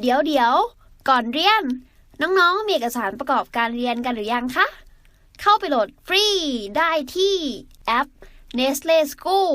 เดี๋ยวเดี๋ยว ก่อนเรียน น้องๆ มีเอกสารประกอบการเรียนกันหรือยังคะ เข้าไปโหลดฟรีได้ที่แอป Nestle School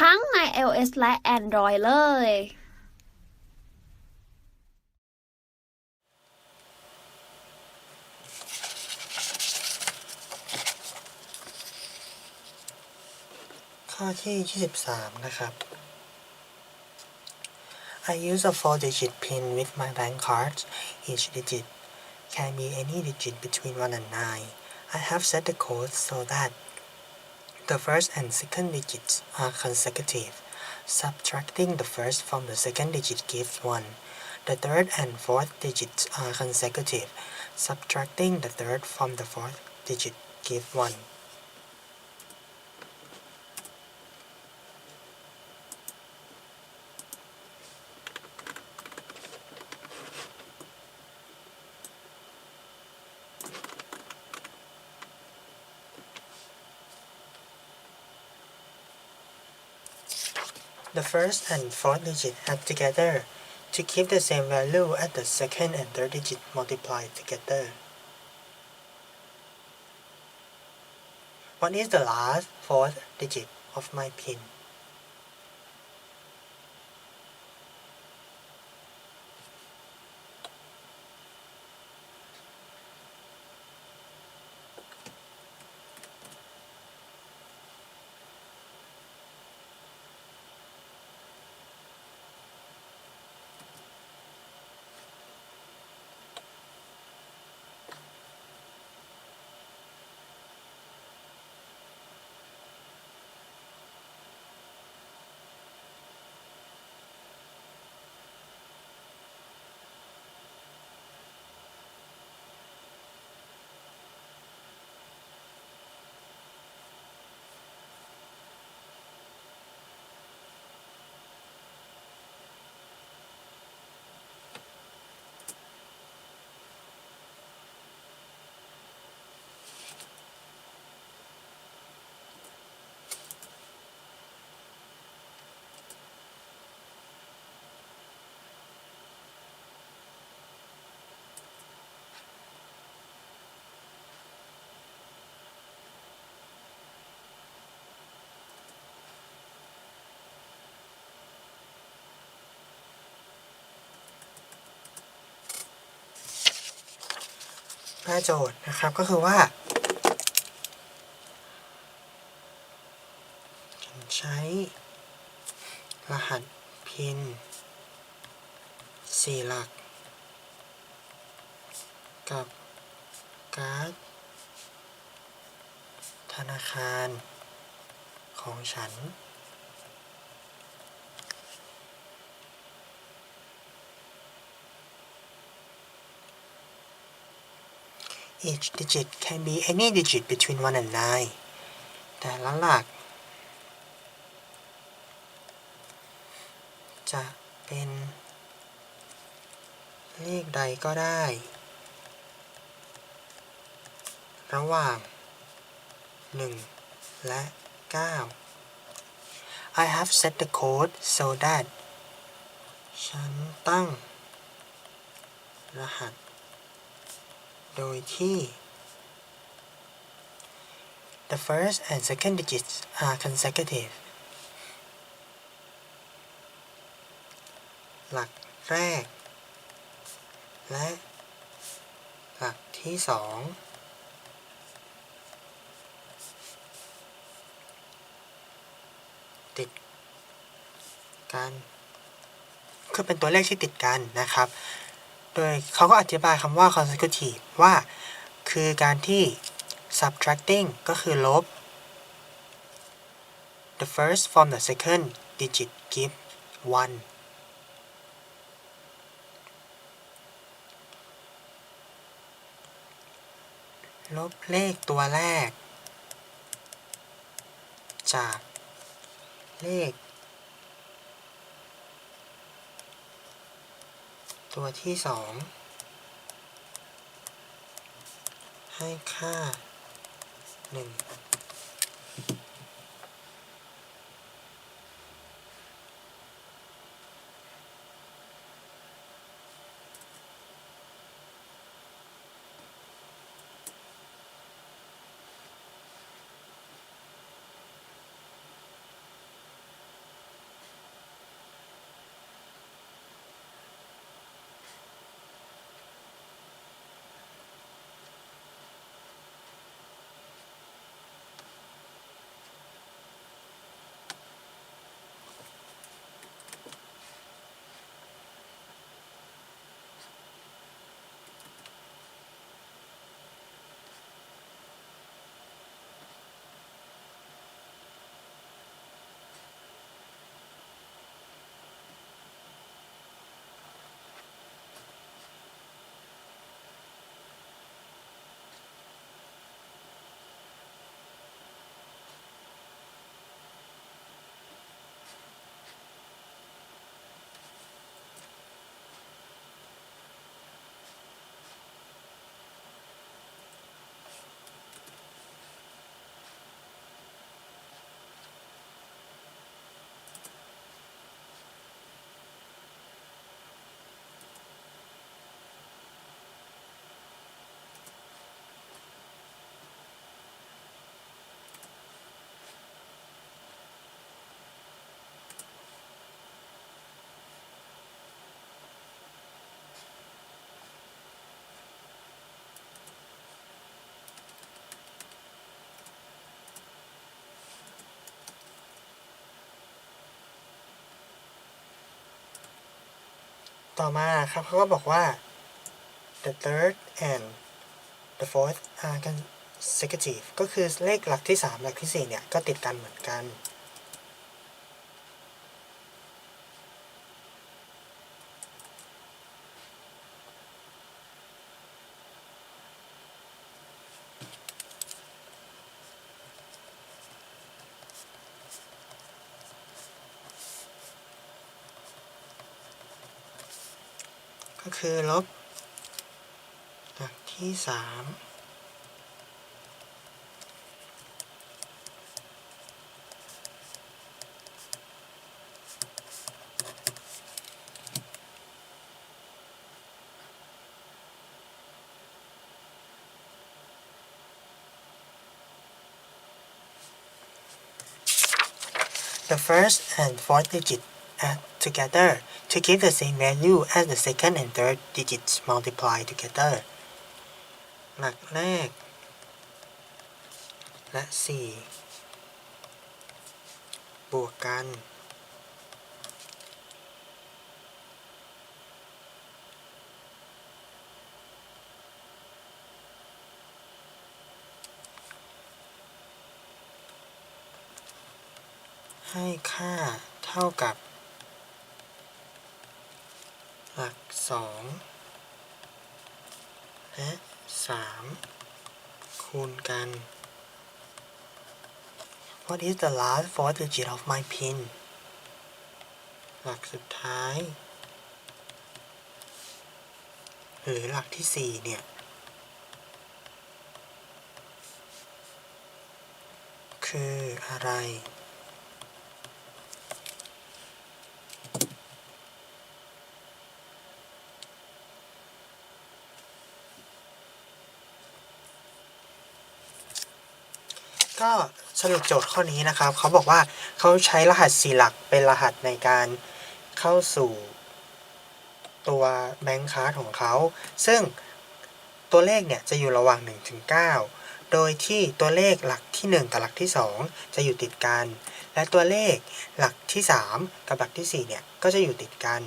ทั้งใน iOS และ Android เลย ข้อที่ 23 นะครับ I use a four-digit pin with my bank cards. Each digit can be any digit between 1 and 9. I have set the code so that the first and second digits are consecutive. Subtracting the first from the second digit gives 1. The third and fourth digits are consecutive. Subtracting the third from the fourth digit gives 1. First and fourth digit add together to keep the same value as the second and third digit multiplied together. What is the last fourth digit of my pin? " หน้าโจทย์นะครับ ก็คือว่าฉันใช้รหัสพินสี่หลัก กับการ์ดธนาคารของฉัน Each digit can be any digit between 1 and 9 แต่ละหลัก จะเป็นเลขใดก็ได้ ระหว่าง 1 และ 9 I have set the code so that ฉันตั้งรหัส โดยที่ the first and second digits are consecutive หลักแรก และหลักที่สองติดกัน คือเป็นตัวเลขที่ติดกันนะครับ โดยเขาก็อธิบายคำว่า consecutive ว่า คือการที่ subtracting ก็คือลบ the first from the second digit give one ลบเลขตัวแรก จากเลข ตัวที่สองให้ค่าหนึ่ง ต่อมาครับเขาก็บอกว่า the third and the fourth are consecutive ก็คือเลขหลักที่ 3 หลักที่ 4 เนี่ย ก็ติดกันเหมือนกัน ก็คือลบหลักที่สาม The first and fourth digit add Together to give the same value as the second and third digits multiply together หลักแรก และสี่บวกกัน ให้ค่าเท่ากับ หลัก สองและสามคูณกัน What is the last four digit of my pin หลักสุดท้าย หรือหลักที่สี่เนี่ย คืออะไร ก็สรุปโจทย์ข้อนี้นะครับ เขาบอกว่าเขาใช้รหัสสี่หลักเป็นรหัสในการเข้าสู่ตัวแบงค์คาร์ดของเขา ซึ่งตัวเลขเนี่ยจะอยู่ระหว่าง1ถึง9โดยที่ตัวเลขหลักที่ 1 กับหลักที่ 2 จะอยู่ติดกัน และตัวเลขหลักที่ 3 กับหลักที่ 4 เนี่ยก็จะอยู่ติดกัน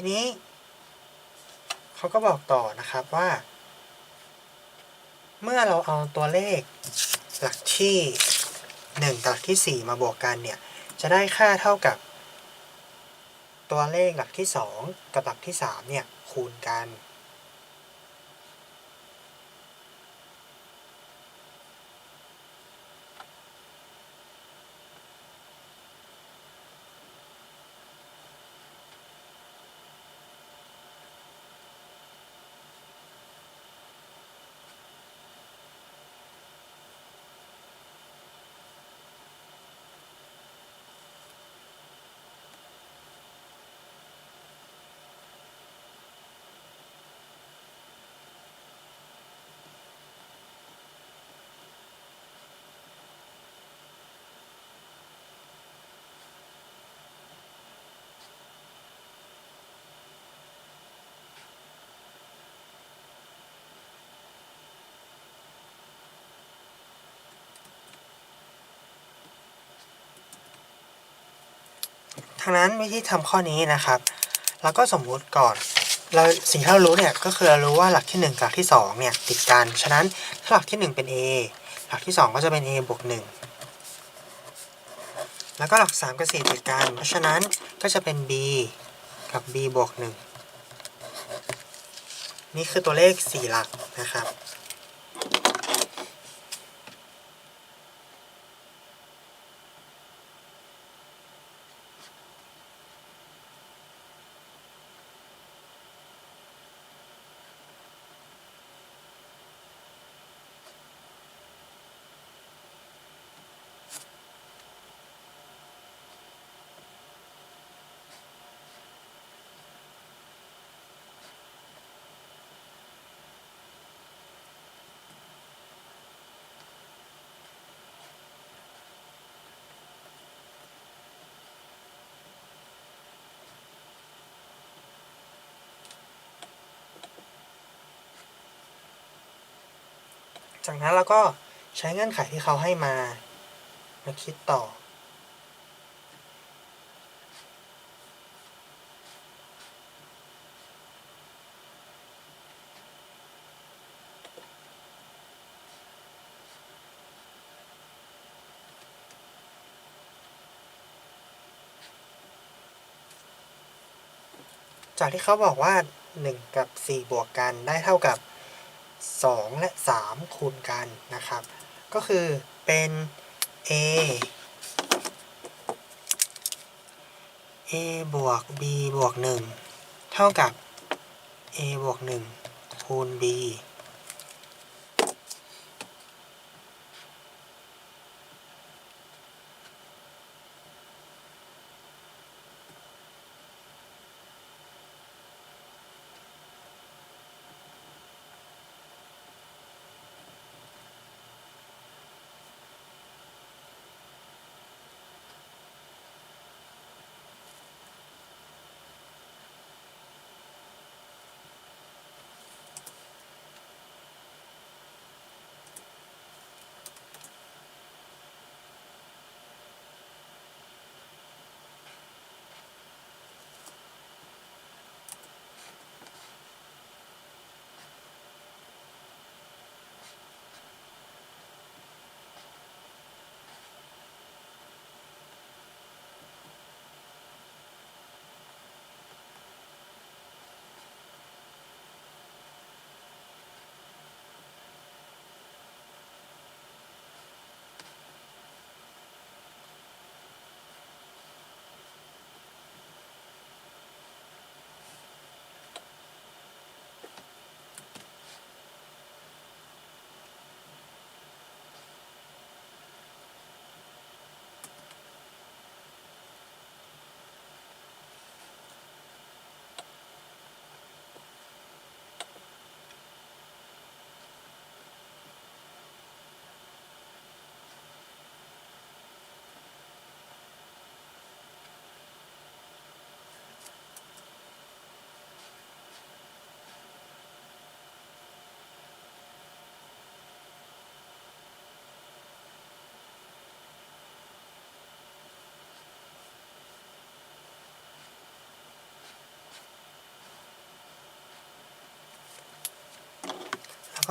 ทีนี้เขาก็บอกต่อนะครับว่า เมื่อเราเอาตัวเลขหลักที่ 1 กับหลักที่ 4 มาบวกกันเนี่ย จะได้ค่าเท่ากับ ตัวเลขหลักที่ 2 กับหลักที่ 3 เนี่ย คูณกัน ทางนั้นวิธีทำข้อนี้นะครับเราก็สมมุติก่อนเราสิ่งที่เรารู้เนี่ยก็คือเรารู้ว่าหลักที่ 1 กับหลักที่ 2 เนี่ยติดกัน ฉะนั้นถ้าหลักที่ 1 เป็น a หลักที่ 2 ก็จะเป็น a บวก1แล้วก็หลัก 3 กับ 4 ติดกัน เพราะฉะนั้นก็จะเป็น b กับ b บวก1นี่คือตัวเลข 4 หลักนะครับ จากนั้นเราก็ใช้เงื่อนไขที่เขาให้มามาคิดต่อ จากที่เขาบอกว่า 1 กับ 4 บวกกันได้เท่ากับ 2 และ 3 คูณกันนะครับ ก็คือเป็น a a บวก b บวก 1 เท่ากับ a บวก 1 คูณ b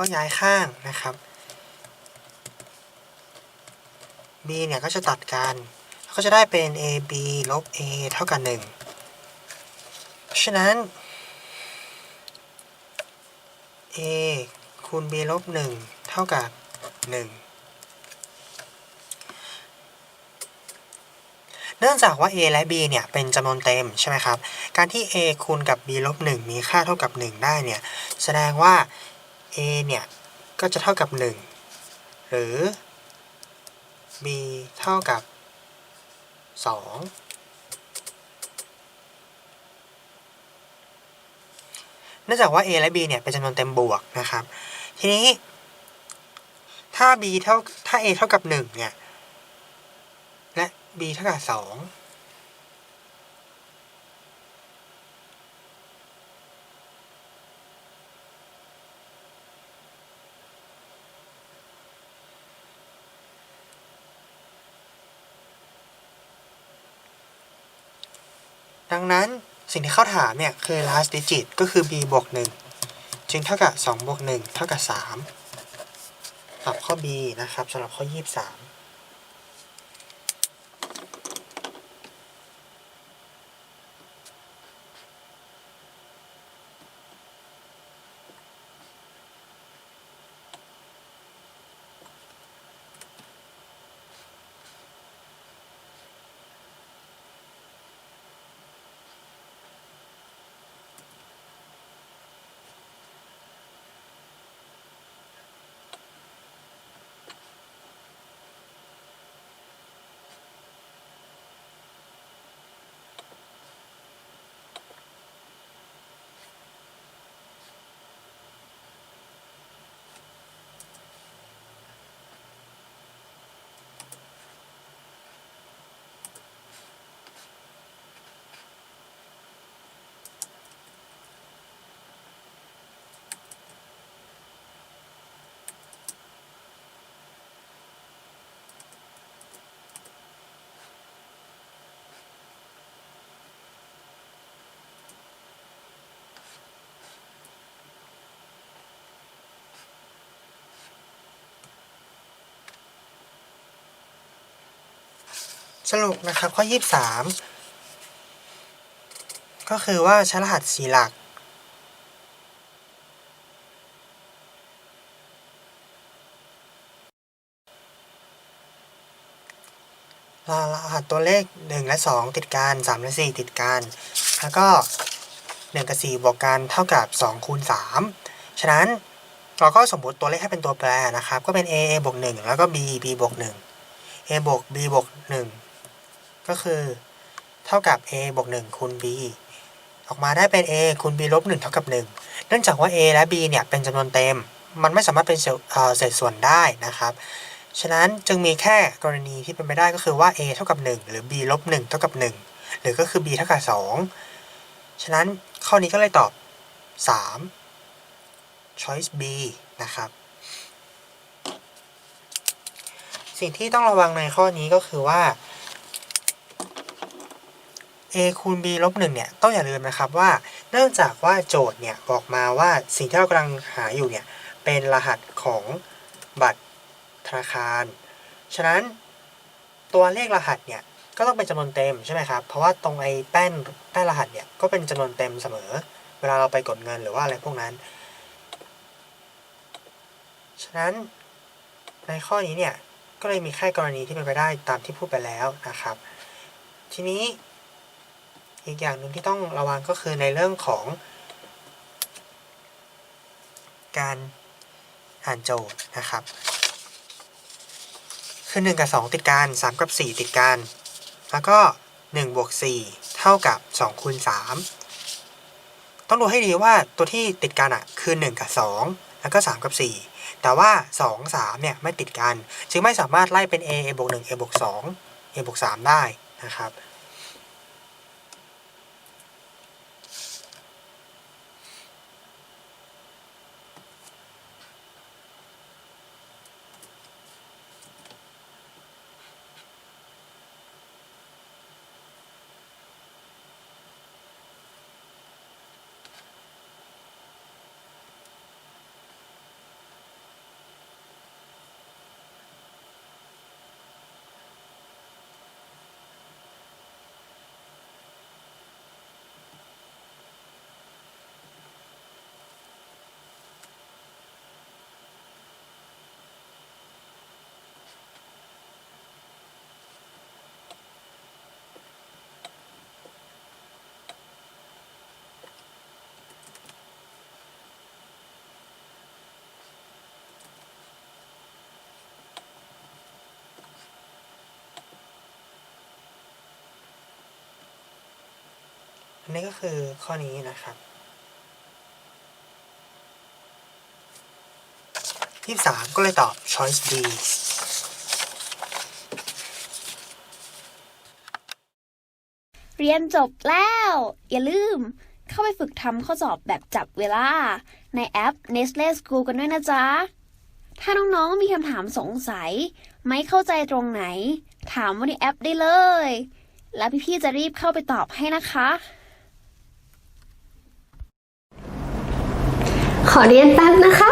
ก็ย้ายข้างนะครับ b เนี่ยก็จะตัดกันก็จะได้เป็น ab ลบ a เท่ากับ1เพราะฉะนั้น a คูณ b ลบ 1 เท่ากับ 1 เนื่องจากว่า a และ b เนี่ย เป็นจำนวนเต็ม ใช่ไหมครับ การที่ a คูณกับ b ลบ 1 มีค่าเท่ากับ 1 ได้เนี่ย แสดงว่า a เนี่ย ก็จะเท่ากับ 1 หรือ b เท่ากับ 2 เนื่องจากว่า a และ b เนี่ย เป็นจำนวนเต็มบวกนะครับ ทีนี้ ถ้า b เท่า ถ้า a เท่ากับ 1 เนี่ย และ b เท่ากับ 2 ดังนั้นสิ่งที่เขาถามเนี่ยคือ last digit ก็คือ b บวก1จึงเท่ากับ2บวก1เท่ากับ3ตอบข้อ B นะครับสำหรับข้อ 23 สรุปนะครับข้อ 23 ก็คือว่าใช้รหัสสีหลัก รหัสตัวเลข 1 และ 2 ติดกัน 3 และ 4 ติดกัน แล้วก็ 1 กับ 4 บวกกันเท่ากับ 2 คูณ 3 ฉะนั้นเราก็สมมติตัวเลขให้เป็นตัวแปรนะครับ ก็เป็น a a บวก1แล้วก็ b b บวก1 a บวก b บวก1 ก็คือ เท่ากับ a บวก1คูณ b ออกมาได้เป็น a คูณ b ลบ1เท่ากับ 1 เนื่องจากว่า a และ b เนี่ยเป็นจำนวนเต็ม มันไม่สามารถเป็นเศษส่วนได้นะครับ ฉะนั้นจึงมีแค่กรณีที่เป็นไปได้ก็คือว่า a เท่ากับ 1 หรือ b ลบ1เท่ากับ 1 หรือก็คือ b เท่ากับ 2 ฉะนั้นข้อนี้ก็เลยตอบ 3 choice b นะครับ สิ่งที่ต้องระวังในข้อนี้ก็คือว่า a คูณ b ลบ1เนี่ยต้องอย่าลืมนะครับว่า เนื่องจากว่าโจทย์เนี่ยบอกมาว่าสิ่งที่เรากำลังหาอยู่เนี่ยเป็นรหัสของบัตรธนาคาร ฉะนั้นตัวเลขรหัสเนี่ยก็ต้องเป็นจำนวนเต็มใช่ไหมครับ เพราะว่าตรงไอ้แป้นแป้นรหัสเนี่ยก็เป็นจำนวนเต็มเสมอ เวลาเราไปกดเงินหรือว่าอะไรพวกนั้น ฉะนั้นในข้อนี้เนี่ยก็เลยมีแค่กรณีที่เป็นไปได้ตามที่พูดไปแล้วนะครับ ทีนี้ อีกอย่างหนึ่งที่ต้องระวังก็คือในเรื่องของ การอ่านโจทย์นะครับ คือ 1 กับ 2 ติดกัน3 กับ 4 ติดกัน แล้วก็1บวก4เท่ากับ2คูณ3ต้องดูให้ดีว่าตัวที่ติดกันอะคือ 1 กับ 2 แล้วก็ 3 กับ 4 แต่ว่า 2 3 เนี่ย ไม่ติดกัน จึงไม่สามารถไล่เป็น a a บวก1 a บวก2 a บวก3ได้นะครับ อันนี้ก็คือข้อนี้นะครับยี่สามก็เลยตอบ choice D เรียนจบแล้ว อย่าลืมเข้าไปฝึกทำข้อสอบแบบจับเวลา ในแอป Nestle School กันด้วยนะจ๊ะ ถ้าน้องๆ มีคำถามสงสัย ไม่เข้าใจตรงไหน ถามว่าในแอปได้เลย แล้วพี่ๆ จะรีบเข้าไปตอบให้นะคะ ขอเรียนแป๊บนะคะ